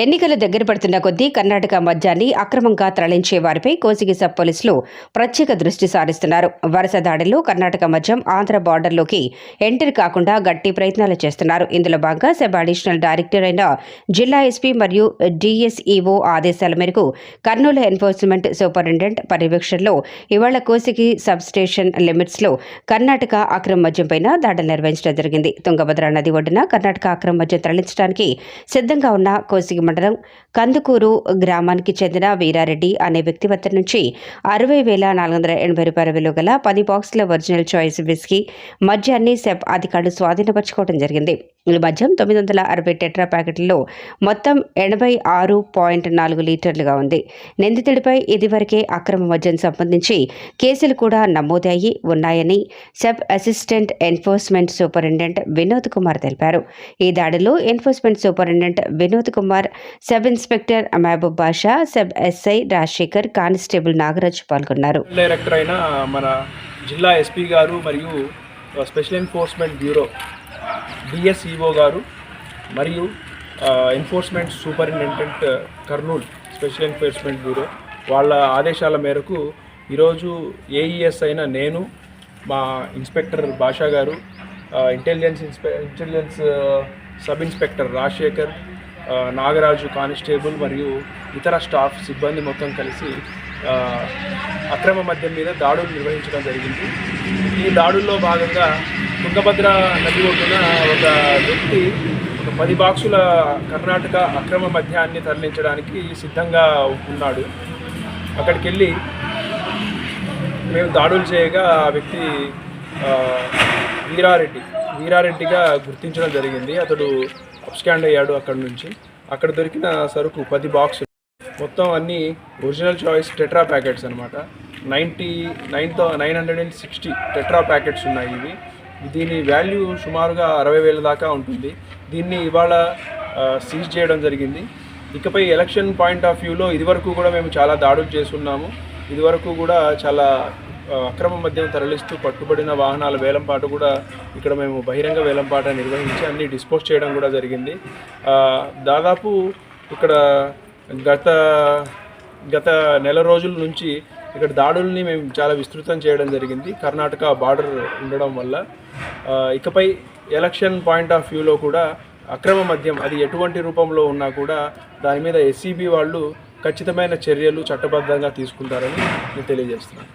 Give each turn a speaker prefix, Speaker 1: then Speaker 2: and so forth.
Speaker 1: ఎన్నికలు దగ్గర పడుతున్న కొద్దీ కర్ణాటక మద్యాన్ని అక్రమంగా తరలించే వారిపై కోసిగి సబ్ పోలీసులు ప్రత్యేక దృష్టి సారిస్తున్నారు. వరుస దాడుల్లో కర్ణాటక మద్యం ఆంధ్ర బార్డర్లోకి ఎంటర్ కాకుండా గట్టి ప్రయత్నాలు చేస్తున్నారు. ఇందులో భాగంగా సబ్ అడిషనల్ డైరెక్టర్ అయిన జిల్లా ఎస్పీ మరియు డిఎస్ఈఓ ఆదేశాల మేరకు కర్నూలు ఎన్ఫోర్స్మెంట్ సూపరింటెండెంట్ పర్యవేక్షణలో ఇవాళ కోసిగి సబ్ స్టేషన్ లిమిట్స్లో కర్ణాటక అక్రమ మద్యంపైన దాడులు నిర్వహించడం జరిగింది. తుంగభద్ర నది ఒడ్డున కర్ణాటక అక్రమ మద్యం తరలించడానికి సిద్ధంగా ఉన్న కోసిగి మండలం కందుకూరు గ్రామానికి చెందిన వీరారెడ్డి అనే వ్యక్తి వద్ద నుంచి అరవై వేల నాలుగు వందల ఎనభై రూపాయల విలువ గల పది బాక్సుల ఒరిజినల్ చాయిస్ విస్కీ మద్యాన్ని సెబ్ అధికారులు స్వాధీనపరచుకోవడం జరిగింది. ఈ మద్యం తొమ్మిది వందల అరవై టెట్రా ప్యాకెట్లలో మొత్తం ఎనభై ఆరు పాయింట్ నాలుగు లీటర్లుగా ఉంది. నిందితుడిపై ఇదివరకే అక్రమ మద్యం సంబంధించి కేసులు కూడా నమోదయ్యి ఉన్నాయని sub assistant enforcement superintendent Vinod Kumar తెలిపారు. ఈ దాడిలో enforcement superintendent Vinod Kumar sub inspector Mahaboob Basha sub SI Rajasekhar constable Nagaraj పాల్గొన్నారు.
Speaker 2: డైరెక్టర్ అయిన మన జిల్లా ఎస్పీ గారు మరియు స్పెషల్ ఎన్ఫోర్స్మెంట్ బ్యూరో డిఎస్ఈఓ గారు మరియు enforcement superintendent Kurnool special enforcement bureau వాళ్ళ ఆదేశాల మేరకు ఈరోజు ఏఈఎస్ అయిన నేను మా ఇన్స్పెక్టర్ భాషా గారు intelligence ఇన్స్పె intelligence sub inspector Rajasekhar Nagaraju constable మరియు ఇతర స్టాఫ్ సిబ్బంది మొత్తం కలిసి అక్రమ మద్యం మీద దాడులు నిర్వహించడం జరిగింది. ఈ దాడుల్లో భాగంగా తుంగభద్ర నది ఒడ్డున ఒక వ్యక్తి ఒక పది బాక్సుల కర్ణాటక అక్రమ మద్యాన్ని తరలించడానికి సిద్ధంగా ఉన్నాడు. అక్కడికి వెళ్ళి మేము దాడులు చేయగా ఆ వ్యక్తి వీరారెడ్డి వీరారెడ్డిగా గుర్తించడం జరిగింది. అతడు అప్స్కాండ్ అయ్యాడు అక్కడ నుంచి. అక్కడ దొరికిన సరుకు పది బాక్సులు మొత్తం అన్ని ఒరిజినల్ చాయిస్ టెట్రా ప్యాకెట్స్ అనమాట ninety nine thou nine hundred and sixty tetra packets ఉన్నాయి ఇవి. దీని వాల్యూ సుమారుగా అరవై వేల దాకా ఉంటుంది. దీన్ని ఇవాళ సీజ్ చేయడం జరిగింది. ఇకపై ఎలక్షన్ పాయింట్ ఆఫ్ వ్యూలో ఇదివరకు కూడా మేము చాలా దాడులు చేస్తున్నాము. ఇదివరకు కూడా చాలా అక్రమ మద్యం తరలిస్తూ పట్టుబడిన వాహనాల వేలంపాట కూడా ఇక్కడ మేము బహిరంగ వేలంపాట నిర్వహించి అన్ని డిస్పోజ్ చేయడం కూడా జరిగింది. దాదాపు ఇక్కడ గత గత నెల రోజుల నుంచి ఇక్కడ దాడుల్ని మేము చాలా విస్తృతం చేయడం జరిగింది. కర్ణాటక బార్డర్ ఉండడం వల్ల. ఇకపై ఎలక్షన్ పాయింట్ ఆఫ్ వ్యూలో కూడా అక్రమ మద్యం అది ఎటువంటి రూపంలో ఉన్నా కూడా దాని మీద ఎస్సీబీ వాళ్ళు ఖచ్చితమైన చర్యలు చట్టబద్ధంగా తీసుకుంటారని నేను తెలియజేస్తున్నాను.